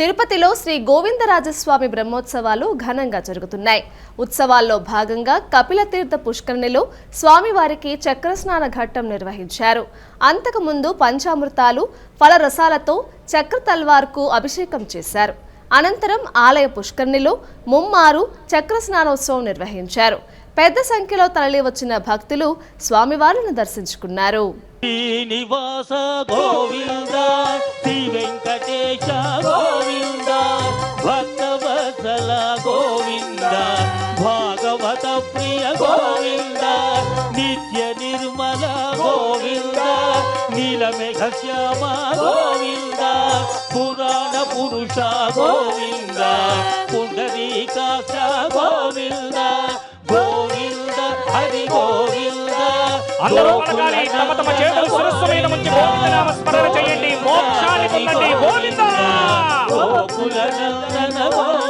తిరుపతిలో శ్రీ గోవిందరాజస్వామి బ్రహ్మోత్సవాలు ఘనంగా జరుగుతున్నాయి. ఉత్సవాల్లో భాగంగా కపిలతీర్థ పుష్కరిణిలో స్వామివారికి చక్రస్నాన ఘట్టం నిర్వహించారు. అంతకుముందు పంచామృతాలు ఫలరసాలతో చక్ర తల్వార్కు అభిషేకం చేశారు. అనంతరం ఆలయ పుష్కరిణిలో ముమ్మారు చక్రస్నానోత్సవం నిర్వహించారు. పెద్ద సంఖ్యలో తరలి వచ్చిన భక్తులు స్వామివారిని దర్శించుకున్నారు. శ్రీనివాస గోవింద భాగవత ప్రియ గోవింద నిత్య నిర్మల గోవింద నీలమేఘ శ్యామ గోవింద పురాణ పురుష గోవింద పుండరీకాక్ష గోవింద గోవింద హరి గోవింద అందరూ పలకాలి తమ తమ చేతులు శిరస్సు మీద ఉంచి గోవిందనామ స్మరణ చేయండి. మోక్షాన్ని పొందండి. గోవింద గోకుల నందన గోవింద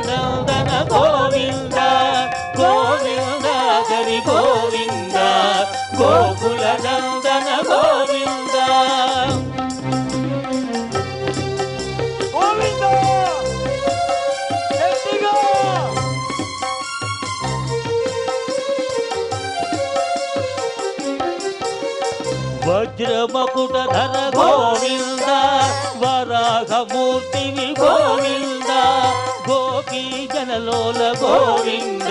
నందన గోవింద గోవింద హరి గోవింద గోకుల నందన గోవింద. గోవింద! గట్టిగా! వజ్రమకుట ధర గోవింద వరాహమూర్తివి గోవింద గోపీ జనలోల గోవింద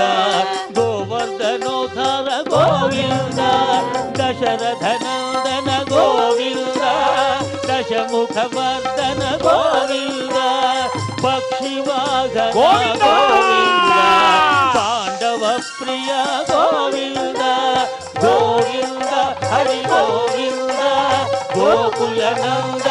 గోవర్ధనోధర గోవింద దశరథ నందన గోవింద దశముఖ వర్ధన గోవింద పక్షివాహన గోవింద! గోవింద పాండవ ప్రియ గోవింద గోవింద హరి గోవింద గోకుల నంద